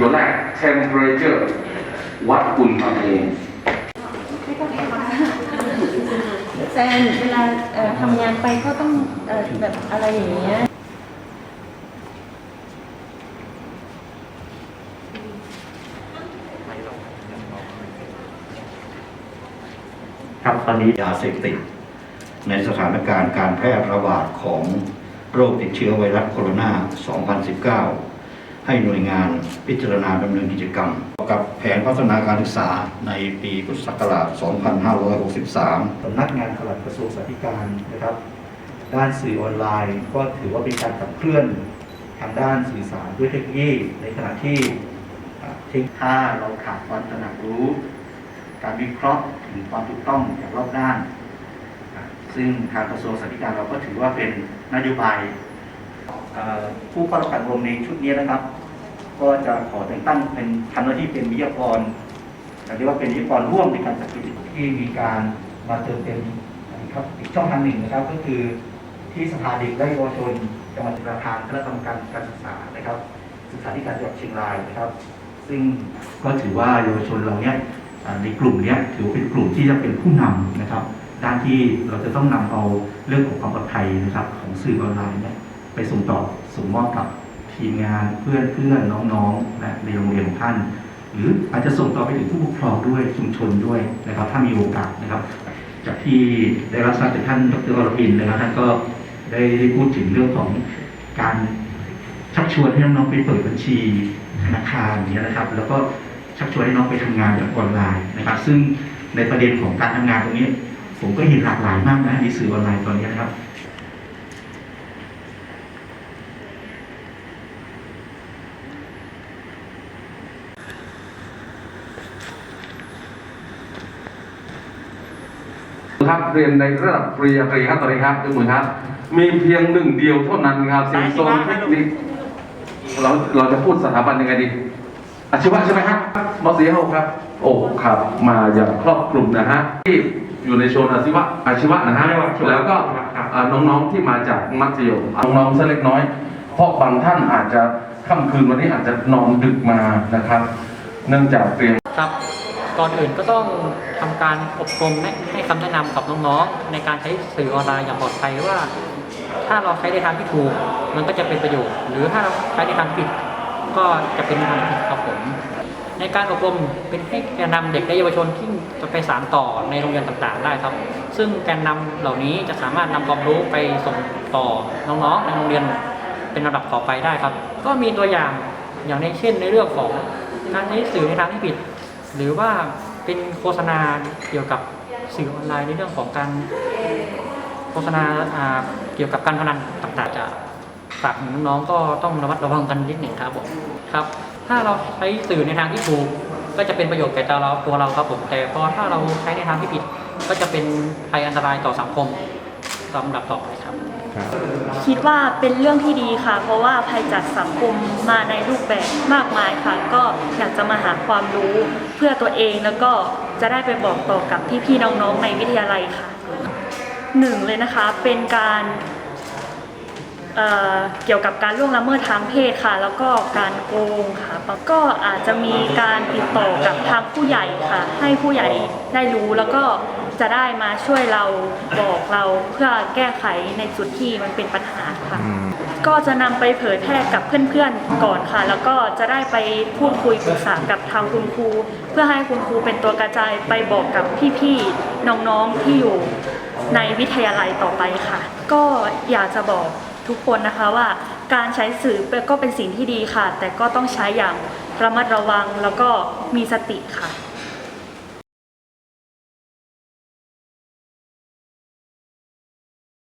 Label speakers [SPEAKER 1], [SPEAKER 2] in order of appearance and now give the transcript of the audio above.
[SPEAKER 1] ตัวแรก temperature วัดอุณหภูมิ
[SPEAKER 2] แซนเวลาทำงานไปก็ต้องแบบอะไรอย่างเงี้ย
[SPEAKER 3] ครับตอนนี้ยาเสพติดในสถานการณ์การแพร่ระบาดของโรคติดเชื้อไวรัสโคโรนา 2019 ให้หน่วยงานพิจารณาดำเนินกิจกรรม กับแผนพัฒนาการศึกษาในปีพุทธศักราช 2563
[SPEAKER 4] สำนักงานปลัดกระทรวงสาธารณสุขนะครับ ด้านสื่อออนไลน์ ก็ถือว่าเป็นการขับเคลื่อนทางด้านสื่อสารด้วยเทคโนโลยีในขณะที่ถ้าเราขาดความตระหนักรู้ การวิเคราะห์ถึงความถูกต้องอย่างรอบด้าน ซึ่งทางกระทรวงสาธารณสุขเราก็ถือว่าเป็นนโยบาย ผู้เข้ารับการอบรมในชุดนี้นะครับ ก็จะขอแต่งตั้งเป็นทำหน้าที่เป็นวิทยากรเรียกว่าเป็นวิทยากรร่วมในการจัดกิจกรรมที่มีการมาเติมเต็มนะครับอีกช่องทางหนึ่งนะครับ ก็คือที่สภาเด็กและเยาวชนจังหวัดประธานคณะกรรมการการศึกษานะครับ ศึกษาธิการจังหวัดเชียงรายนะครับ ซึ่งก็ถือว่าเยาวชนเราเนี่ยในกลุ่มนี้ถือเป็นกลุ่มที่จะเป็นผู้นำนะครับ ด้านที่เราจะต้องนำเอาเรื่องของความปลอดภัยนะครับ ของสื่อออนไลน์เนี่ย ไปส่งต่อส่งมอบกับทีมงานเพื่อนเพื่อนน้องๆและในโรงเรียนของท่าน หรืออาจจะส่งต่อไปถึงผู้ปกครองด้วยชุมชนด้วยนะครับ ถ้ามีโอกาสนะครับ จากที่ได้รับทราบจากท่านดรอรพินนะครับท่านก็ได้พูดถึงเรื่องของการชักชวนให้น้องๆไปเปิดบัญชีธนาคารอย่างเงี้ยนะครับ แล้วก็ชักชวนให้น้องไปทำงานแบบออนไลน์นะครับ ซึ่งในประเด็นของการทำงานตรงนี้ ผมก็เห็นหลากหลายมากนะในสื่อออนไลน์ตอนนี้นะครับ
[SPEAKER 1] ครับเรียนในระดับปริญญาตรีครับตอนนี้ครับทุกคนครับ มีเพียงหนึ่งเดียวเท่านั้นครับสิโซนเทคนิคเราเราจะพูดสถาบันยังไงดีอาชีวะใช่ไหมครับมสีหกครับ โอ้ครับมาอย่างครอบคลุมนะฮะที่อยู่ในโซนอาชีวะอาชีวะนะฮะแล้วก็อ่าน้องๆที่มาจากมัธยมน้องๆสักเล็กน้อย เพราะบางท่านอาจจะค่ำคืนวันนี้อาจจะนอนดึกมานะครับ เนื่องจากเตรียม
[SPEAKER 5] ครับ ก่อนอื่นก็ต้องทำการอบรมให้คำแนะนำกับน้องๆ ในการใช้สื่อออนไลน์อย่างปลอดภัยว่า ถ้าเราใช้ในทางที่ถูกมันก็จะเป็นประโยชน์ หรือถ้าเราใช้ในทางผิดก็จะเป็นทางผิดครับผม ในการอบรมเป็นให้แกนนำเด็กและเยาวชนที่จะไปสานต่อในโรงเรียนต่างๆ ได้ครับ ซึ่งแกนนำเหล่านี้จะสามารถนำความรู้ไปส่งต่อน้องๆ ในโรงเรียนเป็นระดับต่อไปได้ครับ ก็มีตัวอย่างอย่างในเช่นในเรื่องของการใช้สื่อในทางที่ผิด หรือว่าเป็นโฆษณาเกี่ยวกับสื่อออนไลน์ในเรื่องของการโฆษณาเกี่ยวกับการพนันต่างๆจะฝากน้องๆก็ต้องระมัดระวังกันนิดหนึ่งครับผมครับ ถ้าเราใช้สื่อในทางที่ถูกก็จะเป็นประโยชน์แก่ตัวเราตัวเราครับผมแต่พอถ้าเราใช้ในทางที่ผิด ก็จะเป็นภัยอันตรายต่อสังคมลำดับต่อไปครับ ครับ
[SPEAKER 6] คิดว่าเป็นเรื่องที่ดีค่ะ เพราะว่าภัยจากสังคมมาในรูปแบบมากมายค่ะ ก็อยากจะมาหาความรู้เพื่อตัวเองแล้วก็จะได้ไปบอกต่อกับพี่ๆน้องๆในวิทยาลัยค่ะหนึ่งเลยนะคะเป็นการ เอ่อเกี่ยวกับการล่วงละเมิดทางเพศค่ะ แล้วก็การโกงค่ะแล้วก็อาจจะมีการติดต่อกับทางผู้ใหญ่ค่ะ ให้ผู้ใหญ่ได้รู้แล้วก็จะได้มาช่วยเราบอกเราเพื่อแก้ไขในจุดที่มันเป็นปัญหาค่ะ ก็จะนำไปเผยแพร่กับเพื่อนๆก่อนค่ะ แล้วก็จะได้ไปพูดคุยปรึกษากับทางคุณครู เพื่อให้คุณครูเป็นตัวกระจายไปบอกกับพี่ๆน้องๆที่อยู่ในวิทยาลัยต่อไปค่ะ ก็อยากจะบอก ทุกคนนะคะว่าการใช้สื่อก็เป็นสิ่งที่ดีค่ะ แต่ก็ต้องใช้อย่างระมัดระวังแล้วก็มีสติค่ะ